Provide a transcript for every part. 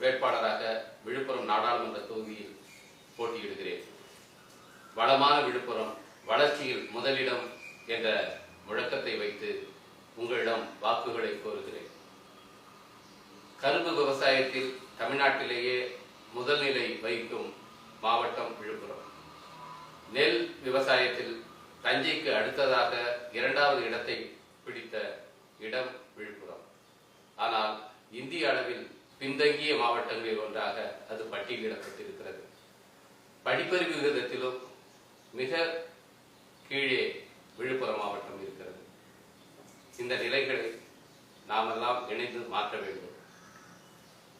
வேட்பாளராக விழுப்புரம் நாடாளுமன்ற தொகுதியில் போட்டியிடுகிறேன். வளமான விழுப்புரம் வளர்ச்சியில் முதலிடம் என்ற முழக்கத்தை வைத்து உங்களிடம் வாக்குகளை கோருகிறேன். கரும்பு விவசாயத்தில் தமிழ்நாட்டிலேயே முதல் நிலை வகிக்கும் மாவட்டம் விழுப்புரம். நெல் விவசாயத்தில் தஞ்சைக்கு அடுத்ததாக இரண்டாவது இடத்தை பிடித்த இடம் விழுப்புரம். ஆனால் இந்திய அளவில் பின்தங்கிய மாவட்டங்களில் ஒன்றாக அது பட்டியலிடப்பட்டிருக்கிறது. படிப்பறிவு விகிதத்திலும் மிக கீழே விழுப்புரம் மாவட்டம் இருக்கிறது. இந்த நிலைகளை நாமெல்லாம் இணைந்து மாற்ற வேண்டும்.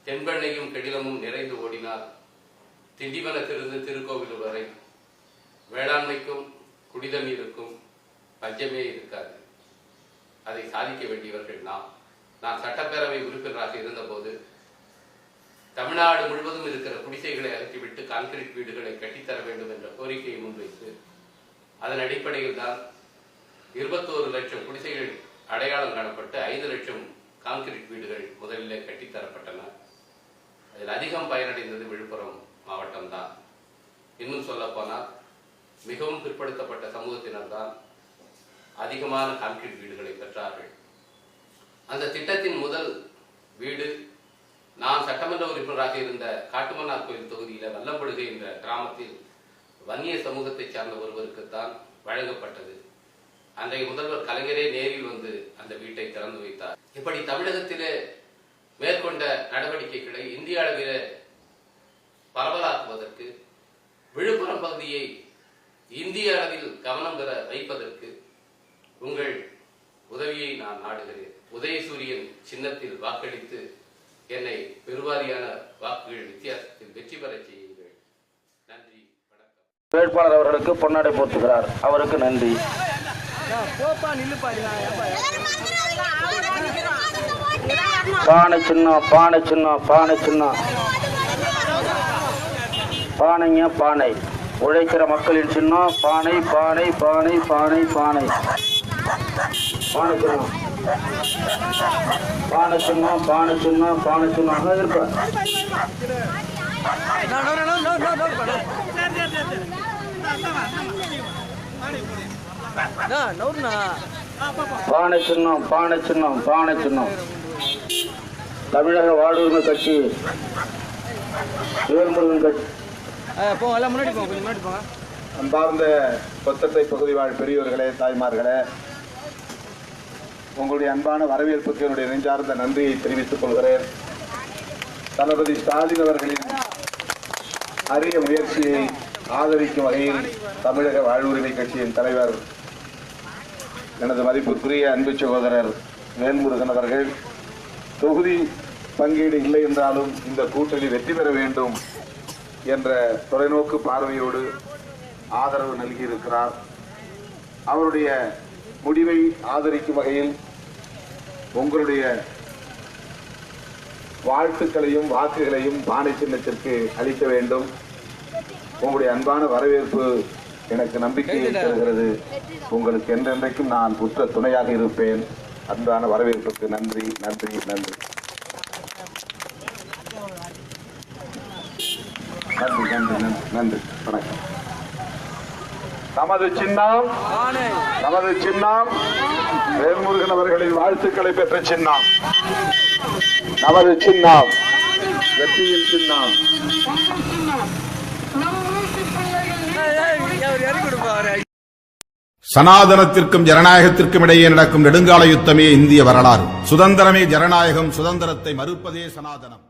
தென்பெண்ணையும் கடிலமும் நிறைந்து ஓடினால் திண்டிவனத்திலிருந்து திருக்கோவிலூர் வரை வேளாண்மைக்கும் குடிதண்ணீருக்கும் பஞ்சமே இருக்காது. அதை சாதிக்க வேண்டியவர்கள் நாம். நான் சட்டப்பேரவை உறுப்பினராக இருந்தபோது தமிழ்நாடு முழுவதும் இருக்கிற குடிசைகளை அகற்றிவிட்டு கான்கிரீட் வீடுகளை கட்டித்தர வேண்டும் என்ற கோரிக்கையை முன்வைத்து அதன் அடிப்படையில் தான் இருபத்தோரு லட்சம் குடிசைகள் அடையாளம் காணப்பட்டு ஐந்து லட்சம் கான்கிரீட் வீடுகள் முதலிலே கட்டித்தரப்பட்டன. அதில் அதிகம் பயனடைந்தது விழுப்புரம் மாவட்டம்தான் இன்னும் சொல்ல போனால் மிகவும் பிற்படுத்தப்பட்ட சமூகத்தினர் தான் அதிகமான கான்கிரீட் வீடுகளை பெற்றார்கள். அந்த திட்டத்தின் முதல் வீடு நான் சட்டமன்ற உறுப்பினராக இருந்த காட்டுமன்னார் கோயில் தொகுதியில வல்லம்படுகை என்ற கிராமத்தில் வன்னிய சமூகத்தை சார்ந்த ஒருவருக்குத்தான் வழங்கப்பட்டது. அன்றைய முதல்வர் கலைஞரே நேரில் வந்து அந்த வீட்டை திறந்து வைத்தார். இப்படி தமிழகத்திலே மேற்கொண்ட நடவடிக்கைகளை இந்திய அளவிலே பரவலாக்குவதற்கு விழுப்புரம் பகுதியை இந்திய அளவில் கவனம் பெற வைப்பதற்கு உங்கள் உதவியை நான் நாடுகிறேன். உதயசூரியன் சின்னத்தில் வாக்களித்து என்னை பெருவாரியான வாக்குகள் வித்தியாசத்தில் வெற்றி பெற செய்யுங்கள். நன்றி வணக்கம். வேட்பாளர் அவர்களுக்கு பொன்னாடை போர்த்துகிறார் அவருக்கு நன்றி. பானை சின்னம் பானை சின்னம் பானை சின்னம் பானைங்க பானை. உழைக்கிற மக்களின் சின்னம் பானை பானை பானை பானை பானை. பானை சின்னம் பானை சின்னம் பானை சின்னம் பானை சின்னம் அங்க இருப்ப. பானை சின்னம் பானை சின்னம் பானை சின்னம் தமிழக வாழ்வுரிமை கட்சி வேல்முருகன் கட்சி. போங்க முன்னாடி போங்க கொஞ்சம் முன்னாடி போங்க. அன்பார்ந்த கொத்தத்தை பகுதி வாழ் பெரியவர்களே தாய்மார்களே உங்களுடைய அன்பான வரவேற்புக்கு என்னுடைய நெஞ்சார்ந்த நன்றியை தெரிவித்துக் கொள்கிறேன். தளபதி ஸ்டாலின் அவர்களின் அரிய முயற்சியை ஆதரிக்கும் வகையில் தமிழக வாழ்வுரிமை கட்சியின் தலைவர் எனது மதிப்புக்குரிய அன்பு சகோதரர் வேல்முருகன் அவர்கள் தொகுதி பங்கீடு இல்லை என்றாலும் இந்த கூட்டணி வெற்றி பெற வேண்டும் என்ற தொலைநோக்கு பார்வையோடு ஆதரவு நல்கியிருக்கிறார். அவருடைய முடிவை ஆதரிக்கும் வகையில் உங்களுடைய வாழ்த்துக்களையும் வாக்குகளையும் பானை சின்னத்திற்கு அளிக்க வேண்டும். உங்களுடைய அன்பான வரவேற்பு எனக்கு நம்பிக்கையை தருகிறது. உங்களுக்கு என்றென்றைக்கும் நான் புத்த துணையாக இருப்பேன். அன்பான வரவேற்புக்கு நன்றி நன்றி நன்றி. நன்றி நன்றி நன்றி. நன்றி. வணக்கம். நமது சின்னம் நமது சின்னம் வேல்முருகன் அவர்களின் வாழ்த்துக்களை பெற்ற சின்னம். நமது சின்னம் வெற்றியின் சின்னம். சனாதனத்திற்கும் ஜனநாயகத்திற்கும் இடையே நடக்கும் நெடுங்கால யுத்தமே இந்திய வரலாறு. சுதந்திரமே ஜனநாயகம் சுதந்திரத்தை மறுப்பதே சனாதனம்.